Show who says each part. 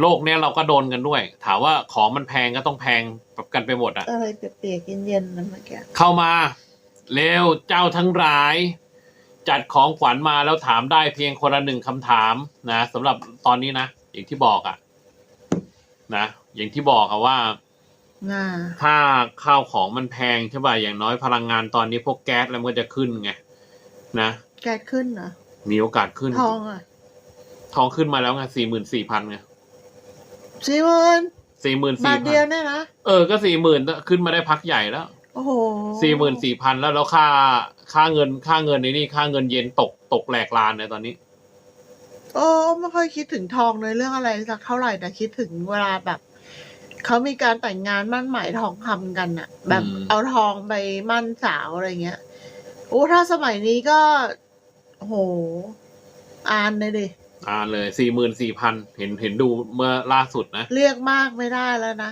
Speaker 1: โลกเนี้ยเราก็โดนกันด้วย ถามว่าของมันแพงก็ต้องแพงกันไปหมดอะ
Speaker 2: อะไรเปียกๆเย็นๆนะเมื่อกี้
Speaker 1: เข้ามา เร็วเจ้าทั้งหลาย จัดของขวัญมาแล้วถามได้เพียงคนละหนึ่งคำถามนะสำหรับตอนนี้นะอย่างที่บอกอะนะอย่างที่บอกอะว่า
Speaker 2: น่า
Speaker 1: ถ้าข้าวของมันแพงใช่ป่ะอย่างน้อยพลังงานตอนนี้พวกแก๊สแล้วมันก็จะขึ้นไงนะ
Speaker 2: แกสขึ้นเหรอ
Speaker 1: มีโอกาสขึ้น
Speaker 2: ทองอะ
Speaker 1: ทองขึ้นมาแล้วไงสี่หมื่นสี่พันไง
Speaker 2: สี่หมื่น
Speaker 1: สี่หมื่น
Speaker 2: บา
Speaker 1: สี่
Speaker 2: ท
Speaker 1: พั
Speaker 2: เดียวนเนี่ยนะ
Speaker 1: เออก็สี่หมื่นขึ้นมาได้พักใหญ่แล้ว
Speaker 2: โอ้โห
Speaker 1: สี่หมื่นสี่พันแล้วแล้วค่าค่าเงินค่าเงินในนี่ค่าเงินเยนตกตกแหลกลานเนี่ยตอนนี้
Speaker 2: โอ้ไม่ค่อยคิดถึงทองในเรื่องอะไรสักเท่าไหร่แต่คิดถึงเวลาแบบ เขามีการแต่งงานมั่นหมายทองคำกันอะแบบ
Speaker 1: อืม
Speaker 2: เอาทองไปมั่นสาวอะไรเงี้ยโอ้ถ้าสมัยนี้ก็โอ้โหอ่านเลยดิ
Speaker 1: อ่าเลยสี่หมื่นสี่พันเห็นเห็นดูเมื่อล่าสุดนะ
Speaker 2: เรียกมากไม่ได้แล้วนะ